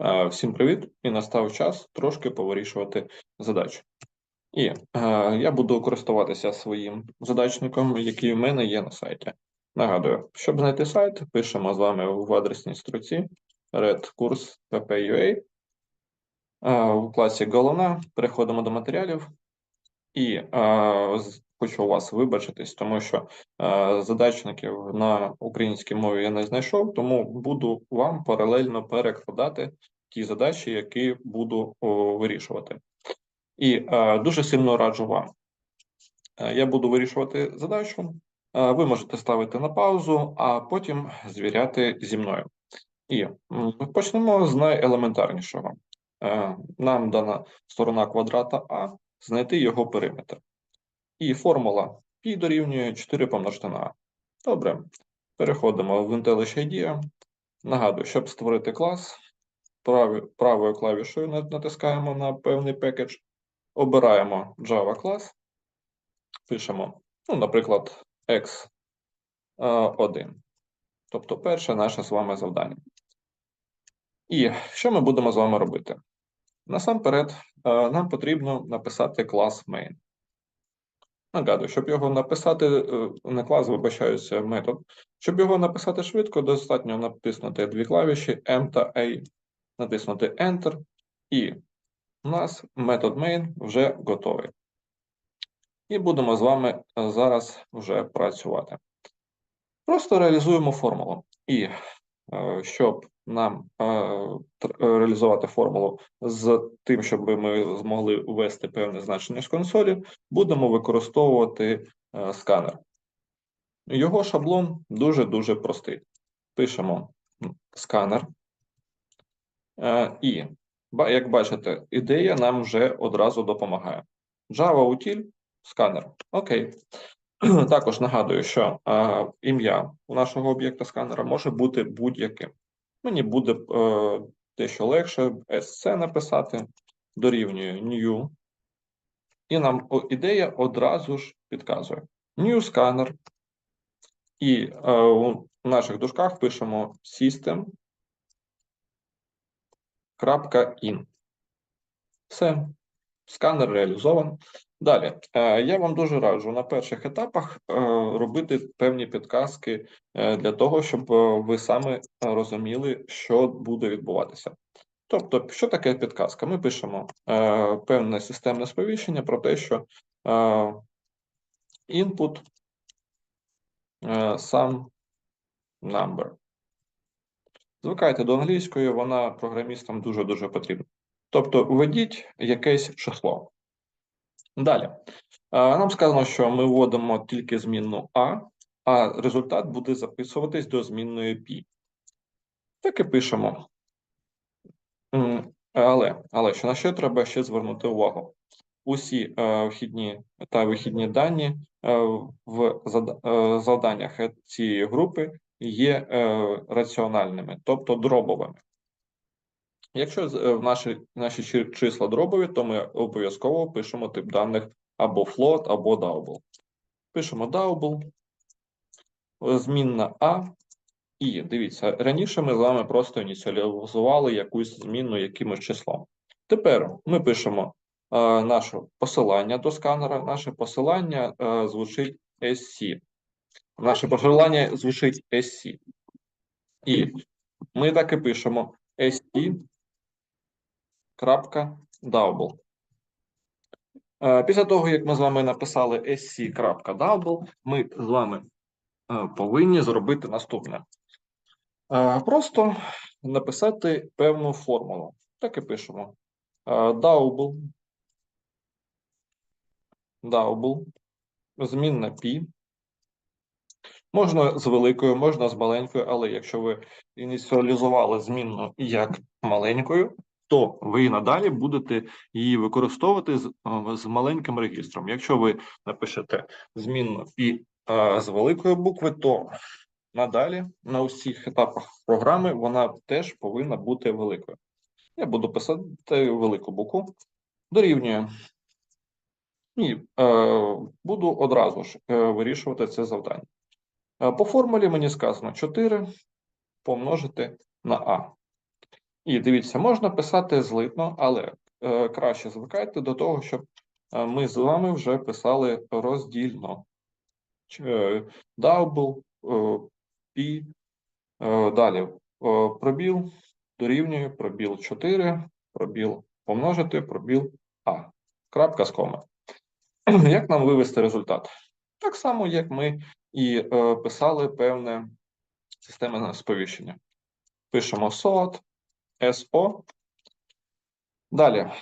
Е, Всім привіт! І настав час трошки повирішувати задачі. І е, я буду користуватися своїм задачником, який в мене є на сайті. Нагадую, щоб знайти сайт, пишемо з вами в адресній строці redcourse pp.ua. Е, В класі головна переходимо до матеріалів. І е, хочу вас вибачитись, тому що е, задачників на українській мові я не знайшов, тому буду вам паралельно перекладати ті задачі, які буду о, вирішувати. І е, дуже сильно раджу вам. Е, Я буду вирішувати задачу. е, Ви можете ставити на паузу, а потім звіряти зі мною. І почнемо з найелементарнішого. Е, Нам дана сторона квадрата А, знайти його периметр. І формула π дорівнює 4 помножити на А. Добре. Переходимо в IntelliJ IDEA. Нагадую, щоб створити клас, правою, клавішою натискаємо на певний пекедж, обираємо Java клас, пишемо, ну, наприклад, X1. Тобто перше наше з вами завдання. І що ми будемо з вами робити? Насамперед, е, нам потрібно написати клас main. Нагадую, щоб його написати, е, не клас, вибачаюся, метод. Щоб його написати швидко, достатньо натиснути дві клавіші M та A, натиснути Enter, і у нас метод main вже готовий. І будемо з вами е, зараз вже працювати. Просто реалізуємо формулу. І щоб нам е, е, реалізувати формулу з тим, щоб ми змогли ввести певне значення з консолі, будемо використовувати е, сканер. Його шаблон дуже-дуже простий. Пишемо сканер. Е, І, як бачите, ідея нам вже одразу допомагає. Java util сканер. Окей. Також нагадую, що е, ім'я нашого об'єкта сканера може бути будь-яким. Мені буде е, дещо легше SC написати, дорівнює new. І нам ідея одразу ж підказує. New scanner. І е, у наших дужках пишемо system. in. Все, сканер реалізован. Далі, е, я вам дуже раджу на перших етапах е, робити певні підказки е, для того, щоб ви саме розуміли, що буде відбуватися. Тобто, що таке підказка? Ми пишемо певне системне сповіщення про те, що input some number. Звикайте до англійської, вона програмістам дуже-дуже потрібна. Тобто, введіть якесь число. Далі. Нам сказано, що ми вводимо тільки змінну А, а результат буде записуватись до змінної π. Так і пишемо. Але, але що на що треба ще звернути увагу? Усі е, вхідні та вихідні дані е, в е, завданнях е- цієї групи є раціональними, тобто дробовими. Якщо е, наші, наші числа дробові, то ми обов'язково пишемо тип даних або float, або double. Пишемо double, змінна А, і дивіться, раніше ми з вами просто ініціалізували якусь змінну якимось числом. Тепер ми пишемо е, наше посилання до сканера. Наше посилання е, звучить SC. Наше посилання звучить SC. І ми так і пишемо SC double. Е, Після того, як ми з вами написали sc.double, ми з вами е, повинні зробити наступне. Е, Просто написати певну формулу. Так і пишемо. Double. Double. Змінна π. Можна з великою, можна з маленькою, але якщо ви ініціалізували змінну як маленькою, то ви і надалі будете її використовувати з, з маленьким регістром. Якщо ви напишете змінну π е, з великої букви, то надалі на усіх етапах програми вона теж повинна бути великою. Я буду писати велику букву, дорівнює. І е, буду одразу ж е, вирішувати це завдання. Е, По формулі мені сказано 4 помножити на А. І дивіться, можна писати злитно, але е, краще звикайте до того, щоб е, ми з вами вже писали роздільно. Е, Double, P, е, далі пробіл дорівнює пробіл 4, пробіл помножити, пробіл А. Крапка з коми. Як нам вивести результат? Так само, як ми і писали певне системне сповіщення. Пишемо SOT, SO. Далі.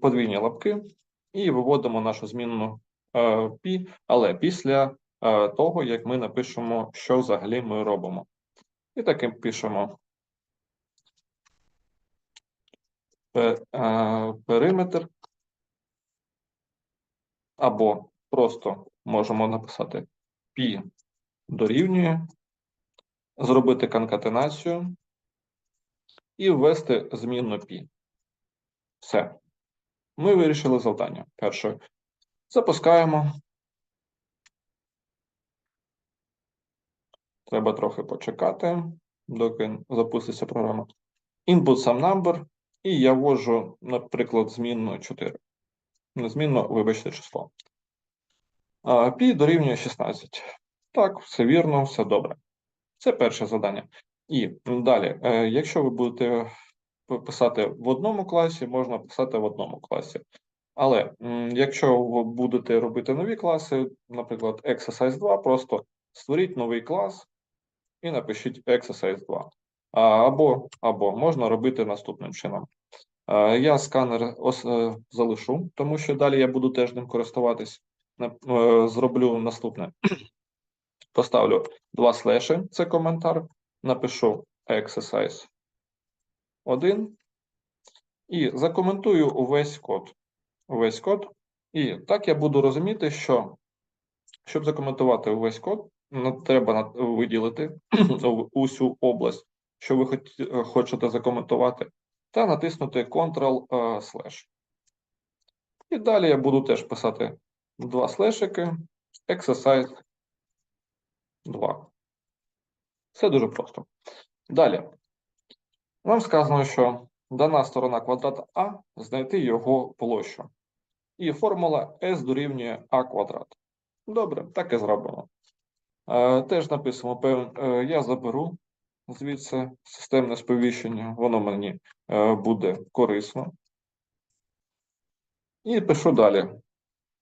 Подвійні лапки. І виводимо нашу змінну е, P, але після е, того, як ми напишемо, що взагалі ми робимо. І таким пишемо. Е, периметр, або просто можемо написати P дорівнює, зробити конкатенацію і ввести змінну P. Все. Ми вирішили завдання. Перше. Запускаємо. Треба трохи почекати, доки запуститься програма. Input sum number, і я ввожу, наприклад, змінну 4. Не змінно, вибачте, число. Пі дорівнює 16. Так, все вірно, все добре. Це перше завдання. І далі, е, якщо ви будете писати в одному класі, можна писати в одному класі. Але якщо ви будете робити нові класи, наприклад, Exercise 2, просто створіть новий клас і напишіть Exercise 2. Або, або можна робити наступним чином. Е, Я сканер е, залишу, тому що далі я буду теж ним користуватись. Зроблю наступне. Поставлю два слеші, це коментар. Напишу exercise 1 і закоментую увесь код. Увесь код. І так я буду розуміти, що щоб закоментувати увесь код, ну, треба виділити усю область, що ви хочете закоментувати, та натиснути Ctrl е, slash. І далі я буду теж писати два слешики, exercise 2. Все дуже просто. Далі. Нам сказано, що дана сторона квадрата А знайти його площу. І формула S дорівнює А квадрат. Добре, так і зробимо. Е, теж написано, е, я заберу звідси системне сповіщення, воно мені е, буде корисно. І пишу далі.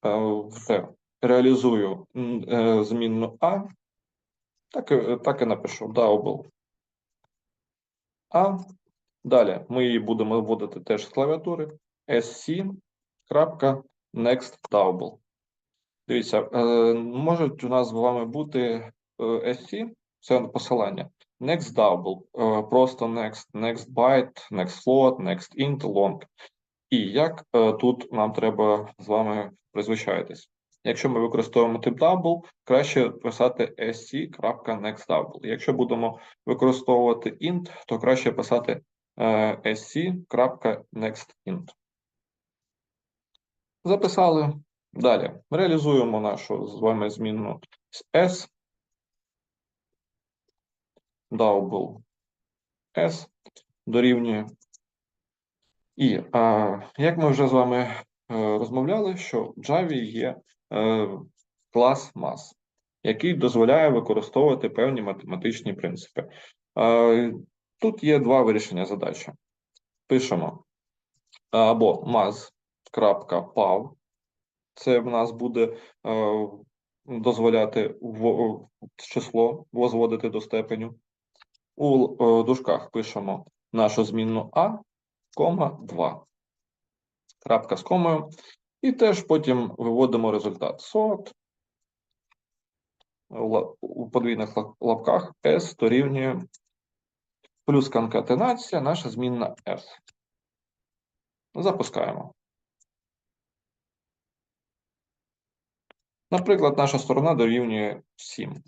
Е, реалізую е, змінну А. Так, і- так і напишу double А. Далі ми її будемо вводити теж з клавіатури sc.next double. Дивіться, е, можуть у нас з вами бути е, sc, це посилання, next double, е, просто next, next byte, next float, next int, long. І як тут нам треба з вами призвичаїтись. Якщо ми використовуємо тип double, краще писати sc.nextDouble. Якщо будемо використовувати int, то краще писати е, sc.nextInt. Записали. Далі реалізуємо нашу з вами змінну s double s дорівнює. І а, як ми вже з вами е, розмовляли, що в Java є клас mass, який дозволяє використовувати певні математичні принципи. Е, тут є два вирішення задачі. Пишемо або mass.pav, це в нас буде е, дозволяти число возводити до степеню. У е, дужках пишемо нашу змінну а, кома 2. Крапка з комою. І теж потім виводимо результат. Сот у подвійних лапках S дорівнює плюс конкатенація, наша змінна S. Запускаємо. Наприклад, наша сторона дорівнює 7.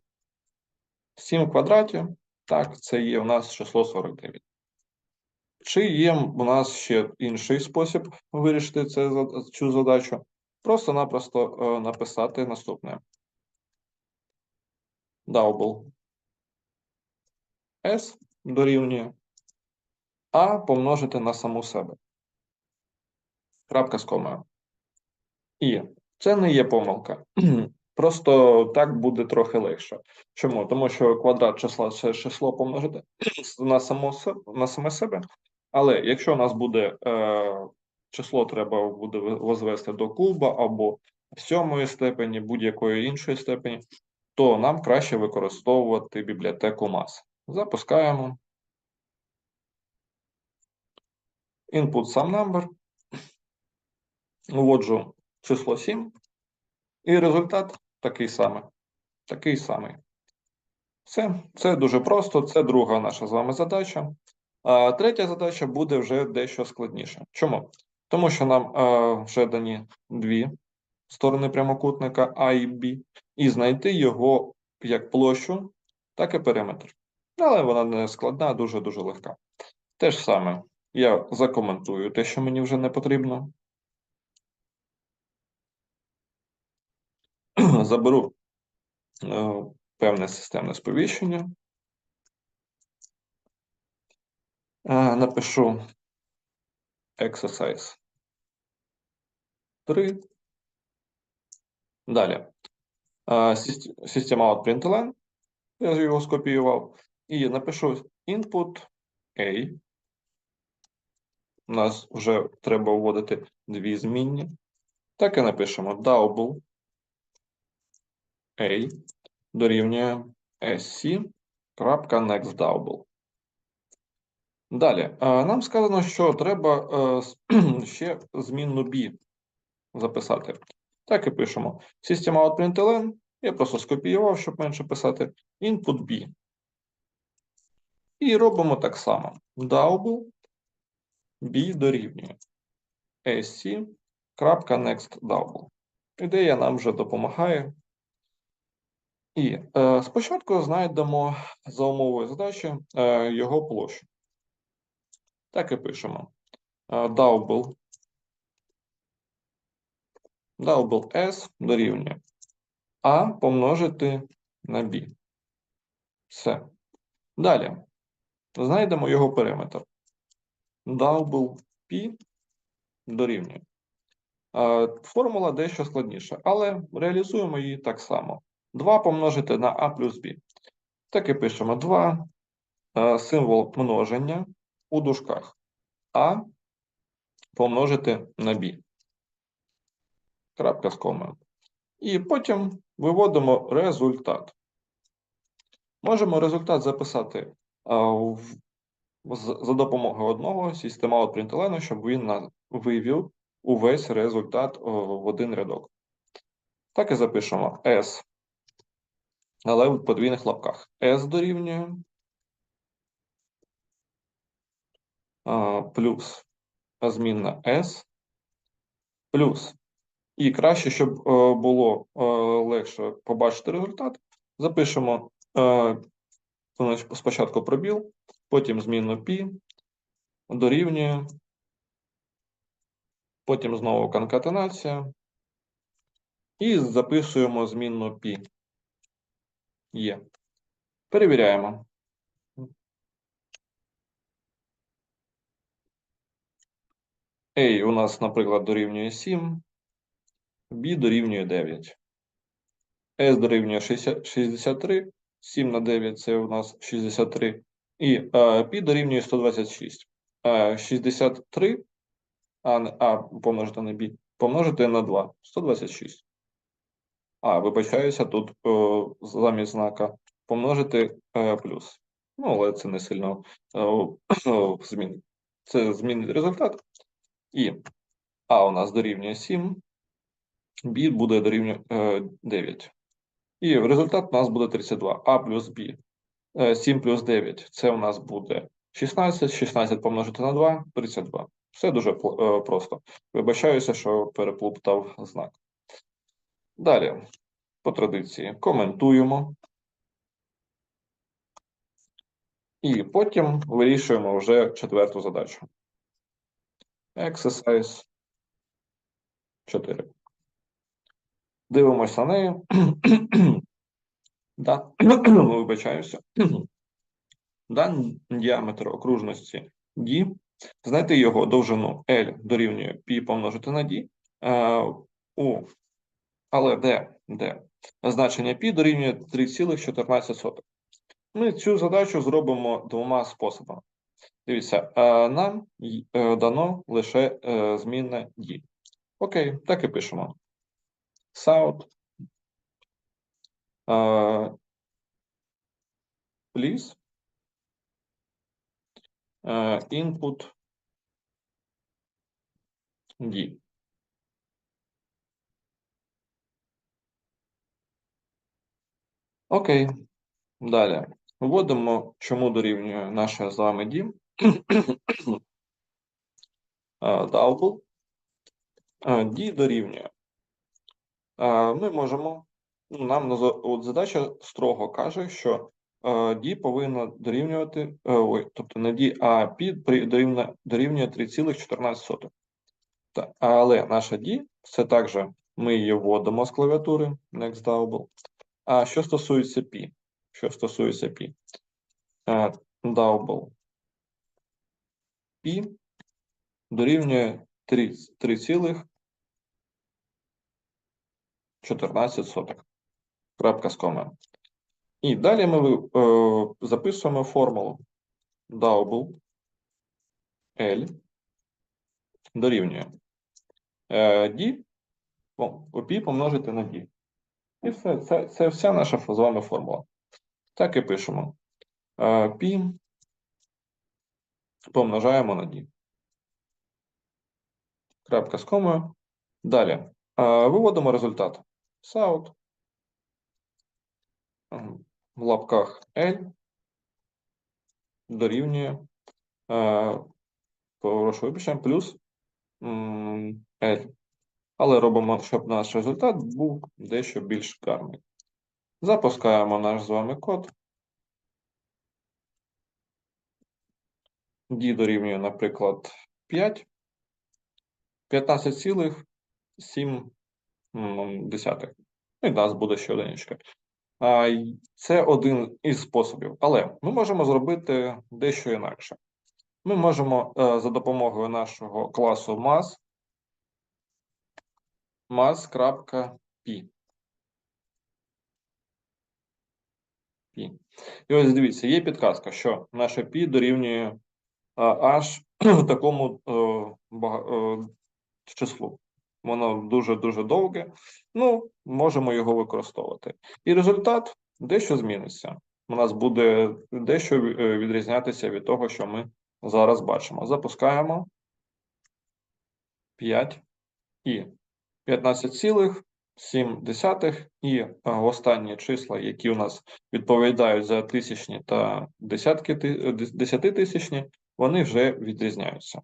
7 в квадраті, так, це є у нас число 49. Чи є у нас ще інший спосіб вирішити це, цю задачу? Просто-напросто е, написати наступне. Double S дорівнює А помножити на саму себе. Крапка з комою. І це не є помилка. Просто так буде трохи легше. Чому? Тому що квадрат числа це число помножити на на саме себе. Але якщо у нас буде е, число, треба буде возвести до куба або сьомої степені, будь-якої іншої степені, то нам краще використовувати бібліотеку мас. Запускаємо. Input sum number. Вводжу число 7. І результат такий самий. Такий самий. Все, це дуже просто. Це друга наша з вами задача. А третя задача буде вже дещо складніше. Чому? Тому що нам е, вже дані дві сторони прямокутника А і Б, і знайти його як площу, так і периметр. Але вона не складна, а дуже-дуже легка. Те ж саме, я закоментую те, що мені вже не потрібно. Заберу е, певне системне сповіщення. Е, Напишу exercise 3. Далі. Е, сіст- println. Я його скопіював. І напишу input A. У нас вже треба вводити дві змінні. Так і напишемо double A дорівнює SC. крапка next double. Далі, е, нам сказано, що треба е, ще змінну B записати. Так і пишемо. System out println. Я просто скопіював, щоб менше писати. Input B. І робимо так само. Double B дорівнює SC. крапка next double. Ідея нам вже допомагає. І е, спочатку знайдемо за умовою задачі е, його площу. Так і пишемо. Е, double double S дорівнює А помножити на B. Все. Далі. Знайдемо його периметр. Double P дорівнює. Е, Формула дещо складніша, але реалізуємо її так само. 2 помножити на А плюс Б. Так і пишемо 2. е, Символ множення у дужках. А помножити на Б. Крапка з комою. І потім виводимо результат. Можемо результат записати з- за допомогою одного система от println, щоб він вивів увесь результат в один рядок. Так і запишемо S, але в подвійних лапках. S дорівнює плюс змінна S плюс. І краще, щоб е, було е, легше побачити результат, запишемо е, спочатку пробіл, потім змінну π дорівнює, потім знову конкатенація, і записуємо змінну π. Є. Перевіряємо. A у нас, наприклад, дорівнює 7, B дорівнює 9. S дорівнює 60 63, 7 на 9 це у нас 63. І е, P дорівнює 126. Е, 63, а, не- а помножити на B, помножити на 2, 126. А, вибачаюся, тут е, замість знака помножити е, плюс. Ну, але це не сильно е, змін. Це змінить результат. І А у нас дорівнює 7, B буде дорівнює е, 9. І результат у нас буде 32. А плюс Б. 7 плюс 9 це у нас буде 16. 16 помножити на 2 32. Все дуже е, просто. Вибачаюся, що переплутав знак. Далі, по традиції, коментуємо. І потім вирішуємо вже четверту задачу. Exercise 4. Дивимося на неї. Да. Вибачаюся. Дан діаметр окружності D, знайти його довжину L дорівнює π помножити на D, е, у, але де, де значення π дорівнює 3,14. Ми цю задачу зробимо двома способами. Дивіться, е, нам е, дано лише е, змінне D. Окей, так і пишемо. South. Please. Input D. Окей. Далі. Вводимо, чому дорівнює наше з вами. Е, Double. D дорівнює. Ми можемо, ну, нам от задача строго каже, що D повинна дорівнювати, ой, тобто не D, а P дорівнює, дорівнює 3,14. Але наша D, це також ми її вводимо з клавіатури Next Double. А що стосується P? Що стосується P? Е, Double P дорівнює 3 3,14. Крапка з комою. І далі ми е, записуємо формулу double L дорівнює е, D о, P помножити на D. І все, це, це вся наша з вами формула. Так і пишемо. Е, P помножаємо на D. Крапка з комою. Далі. Е, Виводимо результат. South. В лапках L дорівнює. е, Прошу вибачення, плюс L. Але робимо, щоб наш результат був дещо більш гарний. Запускаємо наш з вами код. D дорівнює, наприклад, 5. 15,7. І в нас буде ще одиничка. Це один із способів. Але ми можемо зробити дещо інакше. Ми можемо е, за допомогою нашого класу mass mass.p. І ось дивіться, є підказка, що наше P дорівнює аж такому е, е, числу. Воно дуже-дуже довге. Ну, можемо його використовувати. І результат дещо зміниться. У нас буде дещо е, відрізнятися від того, що ми зараз бачимо. Запускаємо 5 і 15,7 і е, останні числа, які у нас відповідають за тисячні та десятки е, десятитисячні, вони вже відрізняються.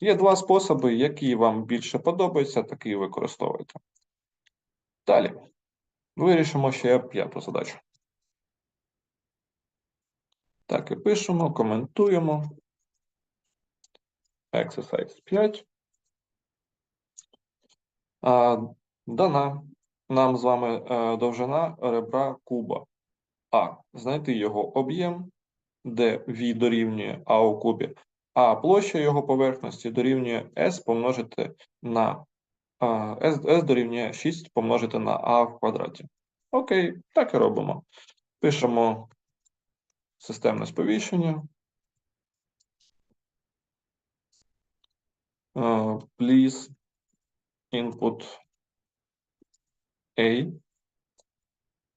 Є два способи, які вам більше подобаються, такі використовуйте. Далі. Вирішимо ще п'яту задачу. Так, і пишемо, коментуємо. Exercise 5. Дана нам з вами е, довжина ребра куба. А. Знайти його об'єм, де V дорівнює А у кубі, а площа його поверхності дорівнює S помножити на S, S дорівнює 6 помножити на А в квадраті. Окей, так і робимо. Пишемо системне сповіщення. Е, Please input A.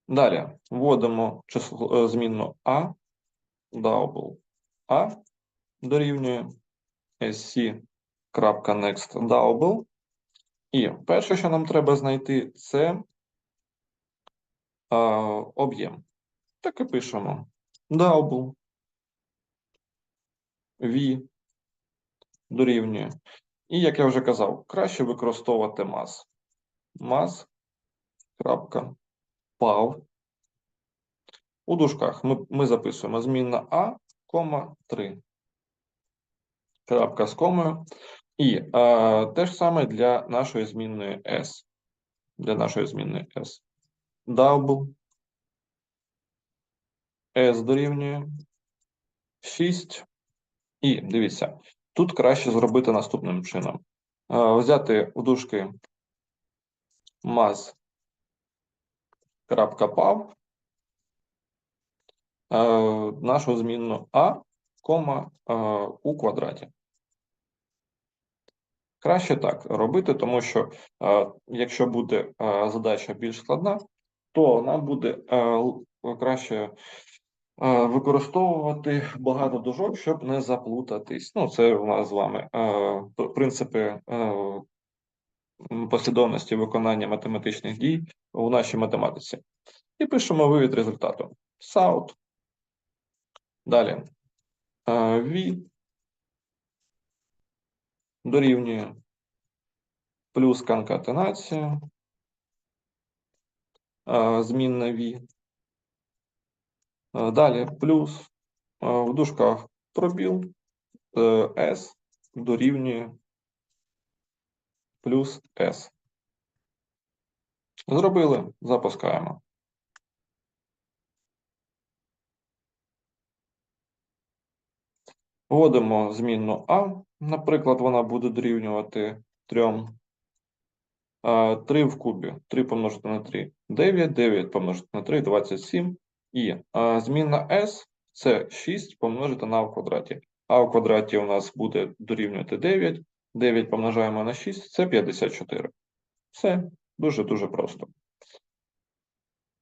Далі вводимо число, е, змінну A, double A дорівнює sc.next double. І перше, що нам треба знайти, це е, об'єм. Так і пишемо double V дорівнює. І, як я вже казав, краще використовувати mass. Пав. У дужках ми, ми записуємо змінна А, кома 3. Крапка з комою. І е, те ж саме для нашої змінної S. Для нашої змінної S. Double. S дорівнює 6 І дивіться, тут краще зробити наступним чином: Е, взяти у дужки mas.pav нашу змінну а, кома е, у квадраті. Краще так робити, тому що е, якщо буде задача більш складна, то нам буде краще використовувати багато дужок, щоб не заплутатись. Ну, це у нас з вами е, принципи е, послідовності виконання математичних дій у нашій математиці. І пишемо вивід результату. South. Далі. Е, V дорівнює плюс конкатенація, е, змінна V. Е, Далі плюс е, в дужках пробіл е, S дорівнює плюс S. Зробили, запускаємо. Вводимо змінну А, наприклад, вона буде дорівнювати 3. 3 в кубі, 3 помножити на 3, 9, 9 помножити на 3, 27. І а, змінна S – це 6 помножити на А в квадраті. А в квадраті у нас буде дорівнювати 9, 9 помножаємо на 6 – це 54. Все, дуже-дуже просто.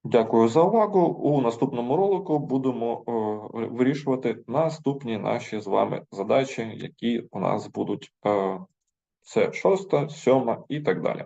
Дякую за увагу. У наступному ролику будемо е, вирішувати наступні наші з вами задачі, які у нас будуть е, це шоста, сьома і так далі.